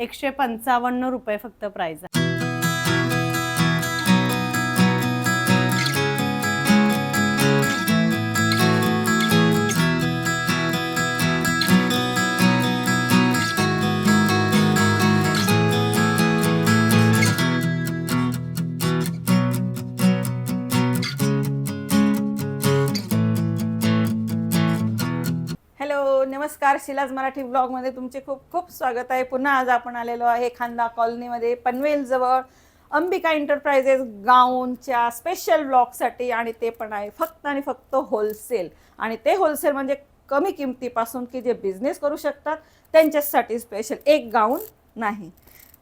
एकशे पंचावन्न रुपये फक्त प्राईज आहे. नमस्कार. शिलाज मराठी ब्लॉगमध्ये तुमचे खूप खूप स्वागत आहे. पुन्हा आज आपण आलेलो आहे खांदा कॉलनीमध्ये पनवेल जवळ अंबिका एंटरप्राइजेस गाऊनच्या स्पेशल ब्लॉगसाठी आणि ते पण आहे फक्त आणि फक्त होलसेल आणि ते होलसेल म्हणजे कमी किमतीपासून की जे बिझनेस करू शकतात त्यांच्यासाठी स्पेशल एक गाऊन नाही.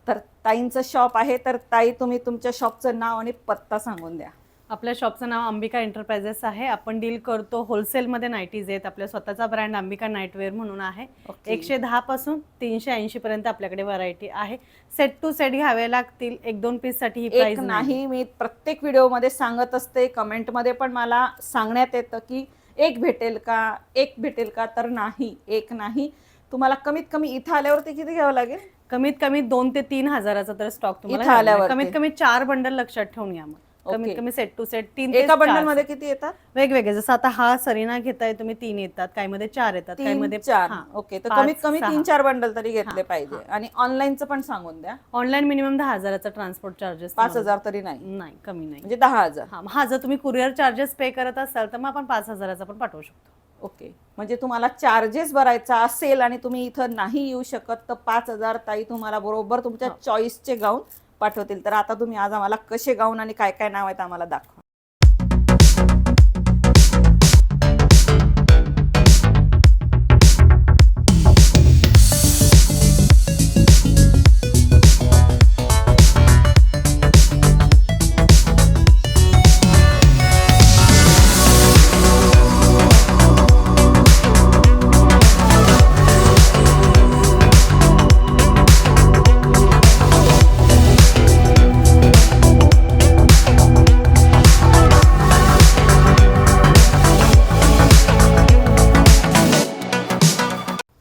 तर ताईंचं शॉप आहे तर ताई तुम्ही तुमच्या शॉपचं नाव आणि पत्ता सांगून द्या. आपल्या शॉपचं नाव अंबिका एंटरप्राइजेस आहे. आपण डील करतो होलसेलमध्ये नाईटीज आहेत. आपल्या स्वतःचा ब्रँड अंबिका नाईटवेअर म्हणून आहे. ओके. एकशे दहा पासून तीनशे ऐंशी पर्यंत आपल्याकडे व्हरायटी आहे. सेट टू सेट घ्यावे लागतील. एक दोन पीससाठी ही एक प्राइस नाही. मी प्रत्येक व्हिडिओमध्ये सांगत असते. कमेंटमध्ये पण मला सांगण्यात येतं की एक भेटेल का एक भेटेल का तर नाही एक नाही. तुम्हाला कमीत कमी इथं आल्यावरती किती घ्यावं लागेल? कमीत कमी दोन ते तीन हजाराचा तर स्टॉक इथं तुम्हाला घ्यावा लागेल. आल्यावरती. कमीत कमी चार बंडल लक्षात ठेवून या मग. कमीत कमी सेट टू सेट तीन ते एका चार. बंडलमध्ये किती येतात? वेगवेगळे. जसं आता हा सरीना घेताय तुम्ही तीन येतात. काही मध्ये चार येतात काही तीन मध्ये चार. ओके. तर कमीत कमी. तीन चार बंडल तरी घेतले पाहिजे. आणि ऑनलाईनचं पण सांगून द्या. ऑनलाईन मिनिमम दहा हजाराचा ट्रान्सपोर्ट चार्जेस पाच हजार तरी नाही. नाही कमी नाही. म्हणजे दहा हजार. हा मग हा जर तुम्ही कुरिअर चार्जेस पे करत असाल तर मग आपण पाच हजाराचा पण पाठवू शकतो. ओके. म्हणजे तुम्हाला चार्जेस भरायचा असेल आणि तुम्ही इथं नाही येऊ शकत तर पाच हजार ताई तुम्हाला बरोबर तुमच्या हो. चॉईसचे गाऊन पाठवतील. तर आता तुम्ही आज आम्हाला कसे गाऊन आणि काय काय नाव आहेत आम्हाला दाखवा.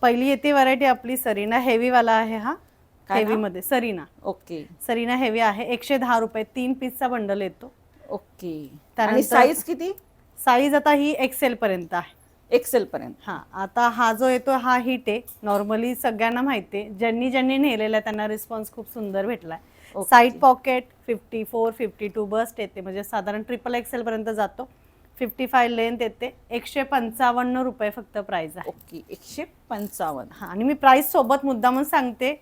पहिली येते व्हरायटी आपली सरीना हेवी वाला आहे हा. काय हेवी नाव? मध्ये. सरीना. ओके. सरीना हेवी आहे. एकशे दहा रुपये. तीन पीसचा बंडल येतो. ओके. आणि साईज किती? साईज आता ही एक्सेल पर्यंत आहे. एक्सेल पर्यंत. हा आता हा जो येतो हा हिट आहे. नॉर्मली सगळ्यांना माहिती आहे ज्यांनी ज्यांनी नेलेला त्यांना रिस्पॉन्स खूप सुंदर भेटलाय. Side pocket fifty four fifty two bust येते. म्हणजे साधारण ट्रिपल एक्सेल पर्यंत जातो. फिफ्टी फाय लेंथ येते. एकशे पंचावन्न रुपये फक्त प्राइस आहे. ओके एकशे पंचावन्न. हा आणि मी प्राइस सोबत मुद्दामून सांगते.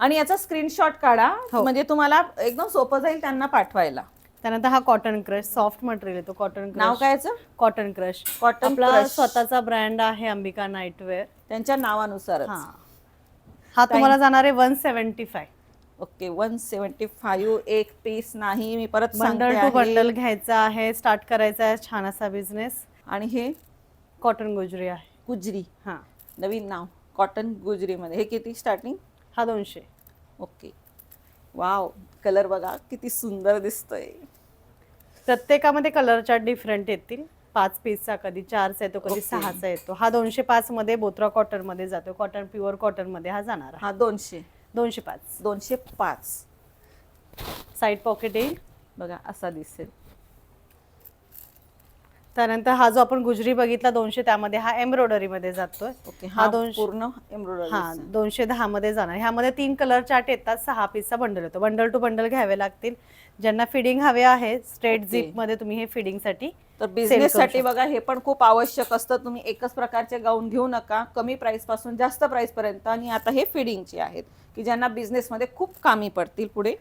आणि याचा स्क्रीनशॉट काढा. हो. म्हणजे तुम्हाला एकदम सोपं जाईल त्यांना पाठवायला. त्यानंतर हा कॉटन क्रश सॉफ्ट मटेरियल येतो कॉटन नाव काय याचं? कॉटन क्रश Cotton आपला Crush. स्वतःचा ब्रँड आहे अंबिका नाईटवेअर त्यांच्या नावानुसारच. हा. हा तुम्हाला जाणार आहे one seventy five okay one seventy five एक पीस नाही मी परत बंडल टू. बंडल घ्यायचा आहे स्टार्ट करायचा आहे छान असा बिझनेस आणि हे? कॉटन गुजरी आहे. गुजरी. हा. नवीन नाव कॉटन गुजरीमध्ये. हे किती स्टार्टिंग हा दोनशे. ओके. वाव कलर बघा किती सुंदर दिसतोय. प्रत्येकामध्ये कलर चार्ट डिफरंट येतील. पाच पीसचा कधी चारचा येतो कधी. सहाचा येतो. हा दोनशे पाच मध्ये बोत्रा कॉटनमध्ये जातो. कॉटन प्युअर कॉटनमध्ये हा जाणार. हा दोनशे. दोनशे पाच. दोनशे पाच. साईड पॉकेट येईल. बघा असा दिसेल. त्यानंतर हा जो आपण गुजरी बघितला दोनशे त्यामध्ये हा एम्ब्रॉयडरी मध्ये जातोय. ओके हा हा दोनशे- पूर्ण हा एम्ब्रॉयडरी दोनशे दहा मध्ये जाणार. ह्यामध्ये तीन कलर चार्ट येतात सहा पीसचा बंडल येतो. बंडल टू बंडल घ्यावे लागतील. ज्यांना फिडिंग हवे आहे स्ट्रेट. झिपमध्ये तुम्ही हे फिडिंगसाठी तर बिझनेस साठी. बघा हे पण खूप आवश्यक असतं. तुम्ही एकच प्रकारचे गाऊन घेऊ नका. कमी प्राइसपासून जास्त प्राइस पर्यंत. आणि आता हे फिडिंगचे आहेत. की ज्यांना बिझनेस मध्ये खूप कामी पडतील पुढे.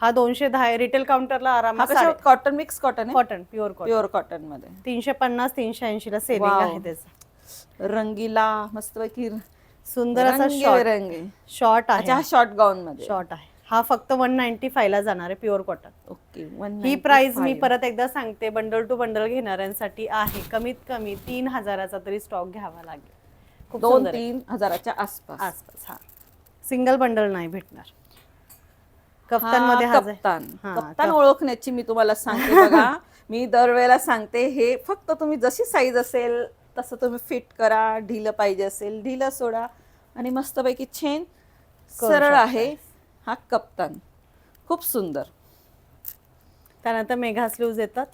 हा दोनशे दहा रिटेल काउंटरला हा आरामात कशा कॉटन मिक्स कॉटन आहे? कॉटन प्युअर कॉटन प्युअर कॉटनमध्ये. तीनशे पन्नास तीनशे ऐंशी ला सेलिंग Wow. आहे त्याचं. रंगीला मस्तपैकी सुंदर असा शॉर्ट रंगी शॉर्ट अच्छा हा आहे शॉर्ट गाऊन मध्ये. शॉर्ट आहे. हा फक्त वन नाईन्टी फाय ला जाणार आहे प्युअर कॉटन ओके ही प्राइस मी परत एकदा सांगते बंडल टू बंडल घेणाऱ्यांसाठी आहे. कमीत कमी तीन हजाराचा तरी स्टॉक घ्यावा लागेल. खूप दोन सुंदर आहे. तीन हजाराच्या आसपास. आसपास हा. सिंगल बंडल नाही भेटणार. कफ्तानमध्ये हा, कप्तान. हा, कप्तान कप- ओळखण्याची मी तुम्हाला सांगते बघा. मी दरवेळेला सांगते हे फक्त तुम्ही जशी साईज असेल तसं तुम्ही फिट करा ढिलं पाहिजे असेल ढिलं सोडा आणि मस्तपैकी छेन करू सरळ शकता. आहे हा कप्तान. खूप सुंदर. त्यानंतर मेघा स्लीव्ज येतात.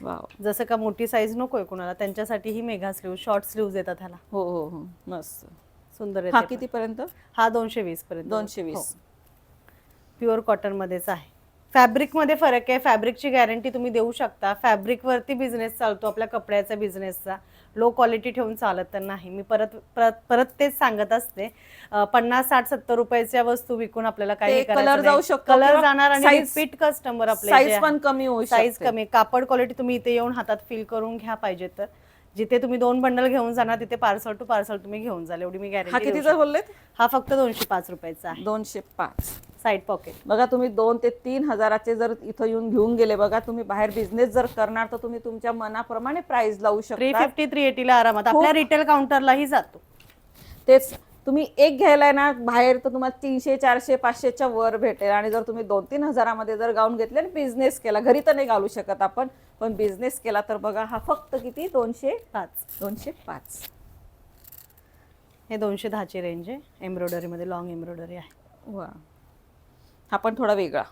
वाव. जसं का मोठी साईज नकोय कुणाला त्यांच्यासाठी ही मेघा स्लीव्ह शॉर्ट स्लीव्ज येतात ह्याला. हो हो हो. मस्त. सुंदर हा येते किती पर्यंत हा दोनशे वीस पर्यंत दोनशे वीस प्युअर कॉटन मध्येच आहे. फॅब्रिकमध्ये फरक आहे. फॅब्रिकची गॅरंटी तुम्ही देऊ शकता. फॅब्रिक वरती बिझनेस चालतो. आपल्या कपड्याचा बिझनेसचा लो क्वालिटी ठेवून चालत तर नाही. मी परत परत परत तेच सांगत असते. अं, पन्नास साठ सत्तर रुपयाच्या वस्तू विकून आपल्याला काही ते color जाऊ शकतो कलर किंवा जाणार आणि size- रिपीट कस्टमर आपले साईज पण कमी होऊ साईज शकते. कमी. कापड क्वालिटी तुम्ही इथे येऊन हातात फील करून घ्या पाहिजे तर. जिथे तुम्ही दोन बंडल घेऊन जाणार तिथे पार्सल टू पार्सल तुम्ही घेऊन जाल. एवढी मी हा गॅरंटी कितीचा बोललेत? हा फक्त दोनशे पाच रुपयाचा आहे. दोनशे पाच. साईड पॉकेट बघा तुम्ही दोन ते तीन हजाराचे जर इथं येऊन घेऊन गेले बघा तुम्ही बाहेर बिझनेस जर करणार तर तुम्ही तुमच्या मनाप्रमाणे प्राइस लावू थ्री शकता फिफ्टी थ्री एटीला आरामात. आपल्या रिटेल काउंटरलाही जातो. तेच. तुम्ही एक घ्यायला ना बाहेर तर तुम्हाला तीनशे चारशे पाचशेच्या वर भेटेल. आणि जर तुम्ही दोन तीन हजारामध्ये जर गाऊन घेतले आणि बिझनेस केला घरी तर नाही घालू शकत आपण पण बिझनेस केला तर बघा हा फक्त किती? दोनशे पाच. दोनशे पाच. हे दोनशे दहाची रेंज आहे. एम्ब्रॉयडरीमध्ये लॉंग एम्ब्रॉयडरी आहे. वा. हा पण थोडा वेगळा.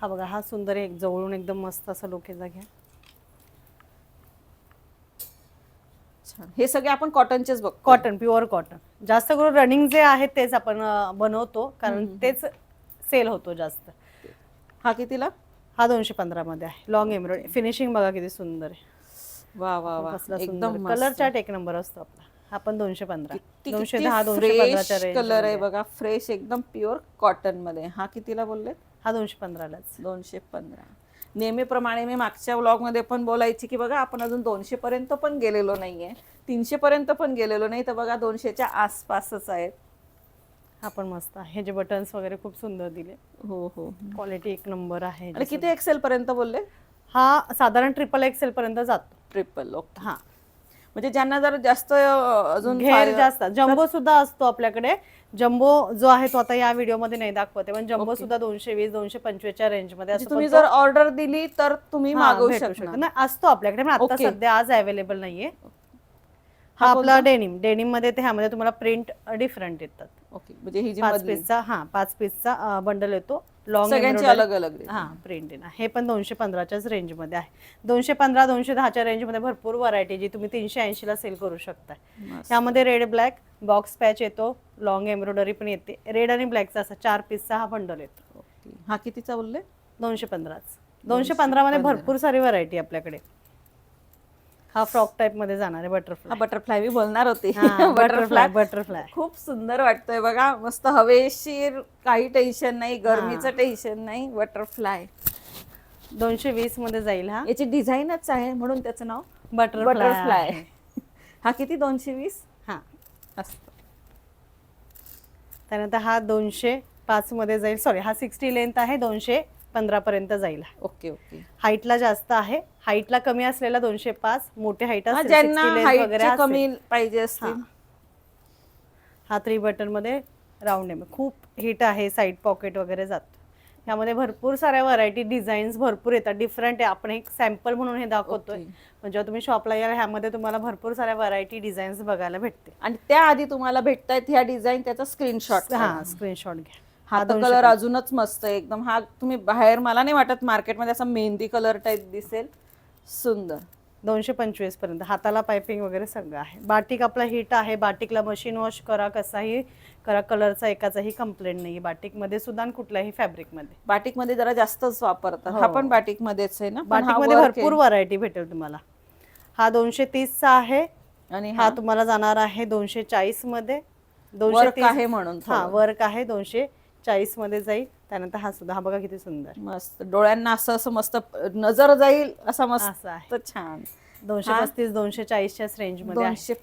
हा बघा हा सुंदर एक जवळून एकदम मस्त असा लोकेचा घ्या. छान. हे सगळे आपण कॉटनचेच बघ कॉटन प्युअर कॉटन जास्त करून रनिंग जे आहे तेच आपण अं, बनवतो. कारण तेच सेल होतो जास्त. हा कितीला? हा दोनशे पंधरा मध्ये आहे. लॉंग एम्ब्रॉयडरी फिनिशिंग बघा किती सुंदर आहे. वा वा वा. कसला एकदम. कलर चार्ट एक नंबर असतो आपला. हा पण दोनशे पंधरा दोनशे दहा दोनशे पंधराच्या फ्रेश रेंज कलर आहे बघा. फ्रेश एकदम प्युअर कॉटनमध्ये. हा कितीला बोलले हा दोनशे पंधरालाच दोनशे पंधरा नेहमीप्रमाणे मी मागच्या व्लॉगमध्ये पण बोलायची की बघा आपण अजून दोनशे पर्यंत पण गेलेलो नाहीये. तीनशे पर्यंत पण गेलेलो नाही तर बघा दोनशेच्या आसपासच आहेत. हा पण मस्त आहे. हे जे बटन्स वगैरे खूप सुंदर दिले. हो हो. क्वालिटी एक नंबर आहे. आणि किती एक्सेल पर्यंत बोलले? हा साधारण ट्रिपल एक्सेल पर्यंत जातो. ट्रिपल ओके हा. म्हणजे ज्यांना जर जास्त अजून घेर जास्त. जम्बो सुद्धा असतो आपल्याकडे. जम्बो जो आहे तो आता या व्हिडिओमध्ये नाही दाखवते पण जम्बो सुद्धा दोनशे वीस दोनशे पंचवीसच्या रेंजमध्ये म्हणजे असतो तुम्ही जर ऑर्डर दिली तर तुम्ही मागवू शकता. असतो आपल्याकडे पण आता. सध्या आज अवेलेबल नाहीये. हा आपला डेनिम डेनिममध्ये ते ह्यामध्ये तुम्हाला प्रिंट डिफरंट येतात. ओके म्हणजे ही पाच पीसचा हा पाच पीसचा बंडल येतो. लॉंग सगळ्यांची अलग अलग. हा प्रिंट आहे हे पण दोनशे पंधराच्याच रेंजमध्ये आहे. दोनशे पंधरा दोनशे दहाच्या रेंजमध्ये भरपूर व्हरायटी जी तुम्ही तीनशे ऐंशी ला सेल करू शकता. त्यामध्ये रेड ब्लॅक बॉक्स पॅच येतो लॉंग एम्ब्रॉयडरी पण येते. रेड आणि ब्लॅकचा असा चार पीसचा हा बंडल येतो. हा कितीचा बोलले? दोनशे पंधराच. दोनशे पंधरा. मध्ये भरपूर सारी व्हरायटी आपल्याकडे. हा फ्रॉक टाईपमध्ये जाणार आहे हा बटरफ्लाय बटरफ्लाय मी बोलणार होते. बटरफ्लाय बटरफ्लाय खूप सुंदर वाटतंय बघा. मस्त हवेशीर काही टेन्शन नाही गरमीचं टेन्शन नाही बटरफ्लाय दोनशे वीसमध्ये जाईल हा. याची डिझाईनच आहे म्हणून त्याचं नाव बटरफ्लाय बटरफ्लाय हा किती? दोनशे वीस? हा असतं त्यानंतर हा दोनशे पाच मध्ये जाईल. सॉरी हा सिक्स्टी लेंथ आहे दोनशे पंधरा पर्यंत जाईल. Okay okay. हाईटला जास्त आहे. हाईटला कमी असलेला दोनशे पाच मोठे हाईट असेल ज्यांना 60 length वगैरे हाईट असेल. कमी पाहिजे असतील. हा थ्री बटनमध्ये राऊंड आहे. खूप हिट आहे साईड पॉकेट वगैरे जातो. यामध्ये भरपूर साऱ्या व्हरायटी डिझाईन्स भरपूर येतात. डिफरंट आहे. आपण एक सॅम्पल म्हणून हे दाखवतोय. जेव्हा तुम्ही शॉपला याल ह्यामध्ये तुम्हाला भरपूर साऱ्या व्हरायटी डिझाईन्स बघायला भेटते आणि त्याआधी तुम्हाला भेटतायत ह्या डिझाईन त्याचा स्क्रीनशॉट हा स्क्रीनशॉट घ्या. हा तर कलर अजूनच मस्त आहे. एकदम हा तुम्ही बाहेर मला नाही वाटत मार्केटमध्ये असा मेहंदी कलर टाईप दिसेल. सुंदर. दोनशे पंचवीसपर्यंत. हाताला पायपिंग वगैरे सगळं आहे. बाटिक आपला हिट आहे. बाटिकला मशीन वॉश करा कसाही करा. कलरचा एकाचाही कंप्लेंट नाही बाटिकमध्ये सुद्धा आणि कुठल्याही फॅब्रिकमध्ये. बाटिकमध्ये जरा जास्तच वापरतात. हो. हा. पण बाटिक मध्येच आहे ना? पण बाटिकमध्ये work भरपूर व्हरायटी भेटेल तुम्हाला. हा दोनशे तीसचा आहे. आणि हा तुम्हाला जाणार आहे दोनशे चाळीसमध्ये. दोनशे आहे म्हणून हा. वर्क आहे दोनशे चाळीसमध्ये जाईल. त्यानंतर हा सुद्धा हा बघा किती सुंदर. मस्त. डोळ्यांना असं असं मस्त नजर जाईल असा मस्त. असं आहे. छान. दोनशे हा? पस्तीस दोनशे चाळीसच्याच रेंजमध्ये आहे. दोनशे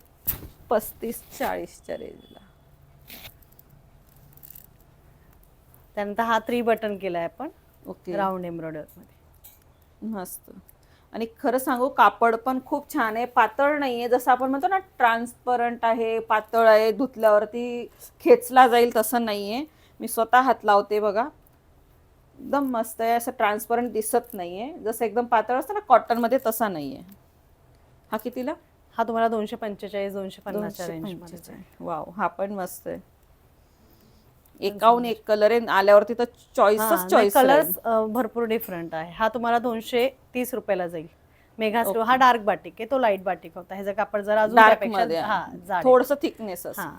पस्तीस चाळीसच्या रेंजला त्यानंतर हा थ्री बटन केलाय आपण. ओके. राऊंड एम्ब्रॉयडरमध्ये. मस्त. आणि खरं सांगू कापड पण खूप छान आहे. पातळ नाहीये. जसं आपण म्हणतो ना ट्रान्सपरंट आहे पातळ आहे धुतल्यावरती खेचला जाईल तसं नाहीये. मी स्वतः हात लावते बघा. एकदम मस्त आहे असं ट्रान्सपरंट दिसत नाहीये. जसं एकदम पातळ असतं ना कॉटनमध्ये तसा नाहीये. हा कितीला? हा तुम्हाला दोनशे पंचेचाळीस दोनशे पन्नासच्या दोनशे रेंजमध्ये पंचेचाळीस. वाव हा पण मस्त आहे. एकाहून एक कलर आहे आल्यावरती तर चॉईसच चॉईस कलर्स भरपूर डिफरंट आहे. हा तुम्हाला दोनशे तीस रुपयाला जाईल. मेगा स्टो हा डार्क बाटिक आहे तो लाइट बाटिक होता. ह्याचा कापड जरा अजून हा थोडस थिकनेस हा.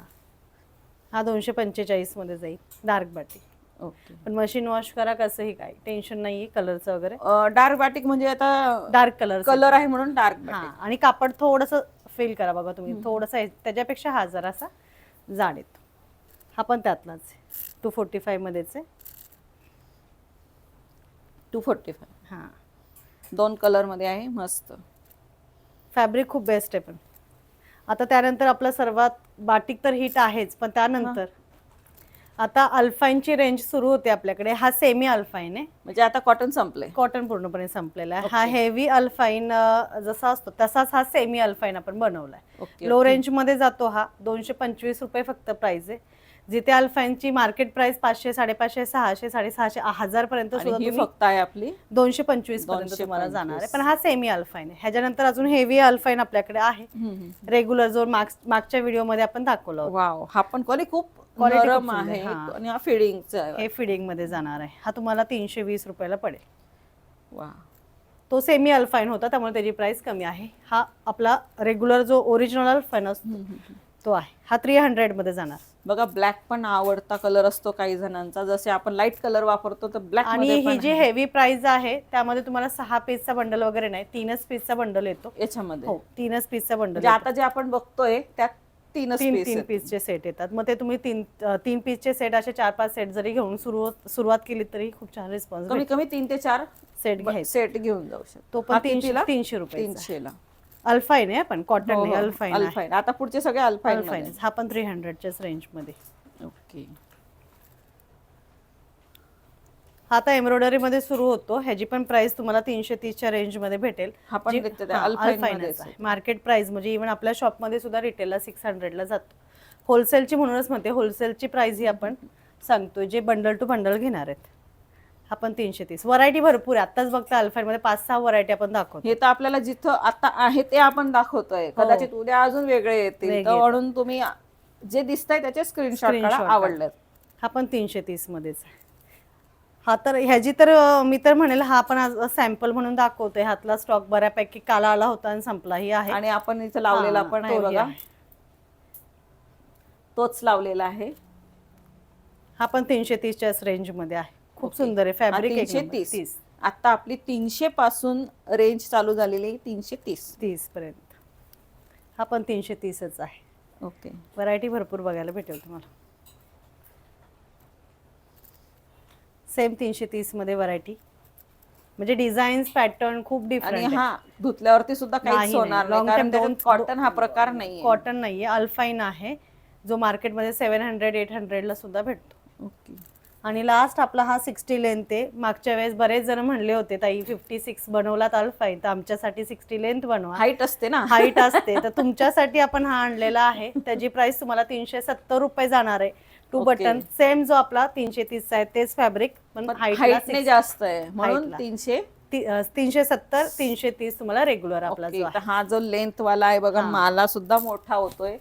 हा दोनशे पंचेचाळीसमध्ये जाईल. डार्क बाटिक ओके पण मशीन वॉश करा कसंही काय. टेन्शन नाहीये कलरचं वगैरे. डार्क बाटिक म्हणजे आता डार्क कलर कलर आहे म्हणून डार्क हा आणि कापड थोडस फील करा बघा तुम्ही. थोडस त्याच्यापेक्षा हा जरासा जाड येतो. हा पण त्यातलाच आहे. टू फोर्टी फाईव्ह मध्येच आहे. टू फोर्टी फाय हा. दोन कलरमध्ये आहे. मस्त. फॅब्रिक खूप बेस्ट आहे पण. आता त्यानंतर आपलं सर्वात बाटिक तर हिट आहेच पण त्यानंतर. आता अल्फाईनची रेंज सुरू होते आपल्याकडे. हा सेमी अल्फाईन आहे. म्हणजे आता कॉटन संपले कॉटन पूर्णपणे संपलेला आहे. हा हेवी अल्फाईन जसा असतो तसाच हा सेमी अल्फाईन आपण बनवलाय. लो रेंजमध्ये जातो हा. दोनशे पंचवीस रुपये फक्त प्राइस आहे. जिथे अल्फाईनची मार्केट प्राइस पाचशे साडेपाचशे सहाशे साडेसहाशे हजार पर्यंत फक्त आहे आपली? दोनशे पंचवीसपर्यंत 225. तुम्हाला जाणार आहे. पण हा सेमी अल्फाईन आहे. ह्याच्यानंतर अजून हेवी अल्फाईन आपल्याकडे आहे. रेग्युलर जो माग- मागच्या व्हिडिओमध्ये आपण दाखवला वाव हा पण क्वालिटी खूप नरम आहे. हा. आणि हा फिडिंगचा हे फिडिंगमध्ये जाणार आहे. हा तुम्हाला तीनशे वीस रुपयाला पडेल. वा तो सेमी अल्फाईन होता त्यामुळे त्याची प्राइस कमी आहे. हा आपला रेग्युलर जो ओरिजिनल अल्फाईन असतो. तो आहे. हा थ्री हंड्रेडमध्ये जाणार. बघा ब्लॅक पण आवडता कलर असतो काही जणांचा. जसे आपण लाइट कलर वापरतो तर ब्लॅक आणि ही जी हेवी प्राइस आहे त्यामध्ये तुम्हाला सहा पीसचा बंडल वगैरे नाही तीनच पीसचा बंडल येतो. याच्यामध्ये. हो तीनच पीसचा बंडल म्हणजे आता जे आपण बघतोय त्यात तीन तीन. पीसचे सेट येतात. मग ते तुम्ही तीन तीन पीसचे सेट असे चार पाच सेट जरी घेऊन सुरू सुरुवात केली तरी खूप छान रिस्पॉन्स कमी कमी तीन ते चार सेट सेट घेऊन जाऊ शकतो. पण तीनशे? तीनशे रुपये तीनशेला. अल्फाईन आहे पण कॉटन हो, नाही हो. अल्फाईन आहे. अल्फाईन आता पुढचे सगळे अल्फाईन अल्फाईन हा पण थ्री हंड्रेडच्याच रेंजमध्ये ओके हा आता एम्ब्रॉयडरी मध्ये सुरू होतो. ह्याची पण प्राइस तुम्हाला तीनशे तीसच्या रेंजमध्ये भेटेल. हा पण अल्फाईन मध्येच आहे. मार्केट प्राइस म्हणजे इव्हन आपल्या शॉपमध्ये सुद्धा रिटेलला सिक्स हंड्रेडला जातो. होलसेलची म्हणूनच म्हणते होलसेलची प्राइस ही आपण सांगतोय जे बंडल टू बंडल घेणार आहेत. हा पण तीनशे तीस. व्हरायटी भरपूर आहे. आताच बघता अल्फाईन मध्ये पाच सहा व्हरायटी आपण दाखवतो. हे तर आपल्याला जिथं आता आहे ते आपण दाखवतोय. कदाचित उद्या अजून वेगळे येतील. हो. तर म्हणून तुम्ही जे दिसतंय त्याचे स्क्रीनशॉट काढा. आवडलं. हा पण तीनशे तीस मध्येच हा तर ह्याची तर मी तर म्हणेल हा पण आज सॅम्पल म्हणून दाखवतोय. हातला स्टॉक बऱ्यापैकी काल आला होता आणि संपलाही आहे. आणि आपण इथं लावलेला हा, पण आहे बघा. तोच लावलेला आहे. हा पण तीनशे तीसच्याच रेंजमध्ये आहे. खूप. सुंदर आहे फॅब्रिक तीनशे तीस. आता आपली तीनशे पासून रेंज चालू झालेली आहे तीनशे तीस. तीस पर्यंत. हा पण तीनशे तीसच आहे. ओके. व्हरायटी भरपूर बघायला भेटेल तुम्हाला. सेम तीनशे तीसमध्ये व्हरायटी म्हणजे डिझाईन्स पॅटर्न खूप आणि डिफरंट हा धुतल्यावरती सुद्धा काहीच नाही, होणार नाही. नाही. Long कारण time दोन- त्याच्यात कॉटन हा प्रकार नाही कॉटन नाहीये अल्फाईन आहे. जो मार्केटमध्ये सेव्हन हंड्रेड एट हंड्रेडला सुद्धा भेटतो. ओके. आणि लास्ट आपला हा सिक्स्टी लेंथ आहे. मागच्या वेळेस बरेच जण म्हणले होते ताई फिफ्टी सिक्स बनवलात अल्फाईन तर आमच्यासाठी सिक्स्टी लेंथ बनवा. हाईट असते ना. हाईट असते. तर तुमच्यासाठी आपण हा आणलेला आहे. त्याची प्राइस तुम्हाला तीनशे सत्तर रुपये जाणार आहे. टू. बटन सेम जो आपला तीनशे तीसचा आहे तेच फॅब्रिक पण हाईटने जास्त आहे. म्हणून. तीनशे तीनशे सत्तर तीनशे तीस तुम्हाला रेग्युलर आपला जो हा जो लेंथ वाला आहे बघा मला सुद्धा मोठा होतोय.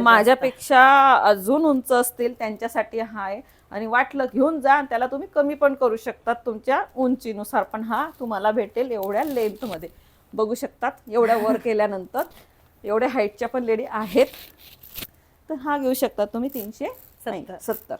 माझ्यापेक्षा अजून उंच असतील त्यांच्यासाठी हा आहे. आणि वाटलं घेऊन जा आणि त्याला तुम्ही कमी पण करू शकतात तुमच्या उंचीनुसार. पण हा तुम्हाला भेटेल एवढ्या लेंथमध्ये बघू शकतात एवढ्या वर केल्यानंतर. एवढ्या हाईटच्या पण लेडी आहेत. तर हा घेऊ शकतात तुम्ही तीनशे सत्तर. सत्तर.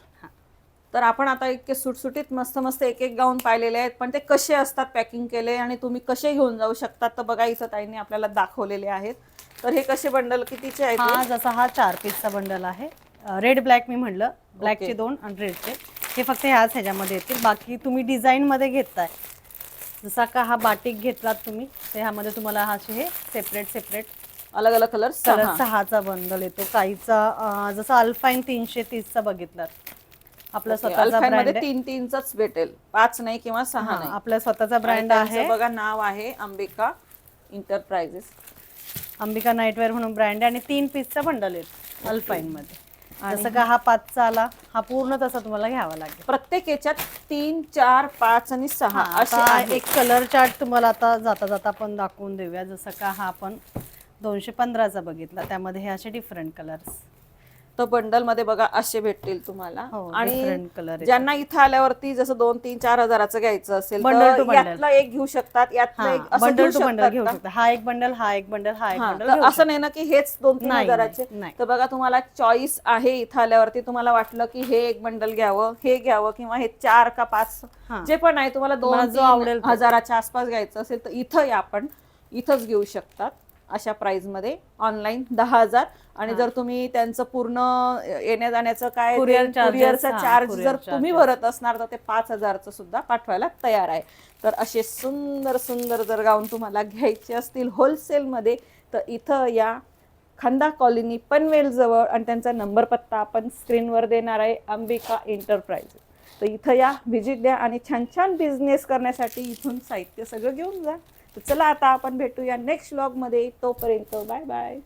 तर आपण आता इतके सुटसुटीत मस्त मस्त एक एक गाऊन पाहिलेले आहेत. पण ते कसे असतात पॅकिंग केले आणि तुम्ही कसे घेऊन जाऊ शकतात तर बघा इथं ताईने आपल्याला दाखवलेले आहेत. तर हे कसे बंडल? कितीचे आहेत? जसा हा चार पीसचा बंडल आहे. रेड ब्लॅक मी म्हणलं. ब्लॅकचे. दोन आणि रेडचे हे फक्त ह्याच ह्याच्यामध्ये येतील. बाकी तुम्ही डिझाईनमध्ये घेताय. जसा का हा बाटिक घेतलात तुम्ही तर ह्यामध्ये तुम्हाला हा असे हे सेपरेट सेपरेट अलग अलग कलर कलर सहाचा बंडल येतो. काहीचा जसा अल्फाईन तीनशे तीसचा बघितलात. आपला स्वतःचा ब्रँड तीन तीनच भेटेल. पाच नाही किंवा सहा नाही. आपला स्वतःचा ब्रँड आहे. बघा नाव आहे अंबिका इंटरप्राइजेस अंबिका नाईटवेअर म्हणून ब्रँड आहे आणि तीन पीसचा बंडल येतो अल्फाईन मध्ये. जसं का हा पाचचा आला हा पूर्ण तसा तुम्हाला घ्यावा लागेल. प्रत्येक याच्यात तीन चार पाच आणि सहा असे. एक कलर चार्ट तुम्हाला आता जाता जाता आपण दाखवून देऊया. जसं का हा आपण दोनशे पंधराचा बघितला त्यामध्ये हे असे डिफरंट कलर्स तर bundle मध्ये बघा असे भेटतील तुम्हाला हो, आणि different color आहेत. ज्यांना इथं आल्यावरती जसं दोन तीन चार हजाराचं घ्यायचं असेल Bundle to तर bundle. यातलं एक घेऊ शकतात यातलं एक असं बंडल घेऊ टू बंडल शकतात घेऊ का? शकता हा एक बंडल हा एक बंडल हा एक हा, बंडल तर घेऊ असं नाही ना की हेच दोन तीन नाही, हजाराचे नाही, नाही. तर बघा तुम्हाला चॉईस आहे इथं आल्यावरती तुम्हाला वाटलं की हे एक बंडल घ्यावं हे घ्यावं किंवा हे चार का पाच हा. जे पण आहे तुम्हाला दोन तुम्हाला जो तीन आवडेल तो. हजाराच्या आसपास घ्यायचं असेल तर इथं या आपण इथंच घेऊ शकतात अशा प्राइसमध्ये ऑनलाईन दहा हजार. आणि जर तुम्ही त्यांचं पूर्ण येण्या जाण्याचं काय charges, कुरिअरचा चार्ज जर तुम्ही. भरत असणार तर ते पाच हजारचं सुद्धा पाठवायला तयार आहे. तर असे सुंदर सुंदर जर गाऊन तुम्हाला घ्यायचे असतील होलसेलमध्ये तर इथं या खंदा कॉलनी पनवेल जवळ आणि त्यांचा नंबर पत्ता आपण स्क्रीनवर देणार आहे अंबिका एंटरप्राइजेस तर इथं या व्हिजिट द्या आणि छान छान बिझनेस करण्यासाठी इथून साहित्य सगळं घेऊन जा. चला आता आपण भेटूया नेक्स्ट व्लॉगमध्ये तोपर्यंत बाय बाय.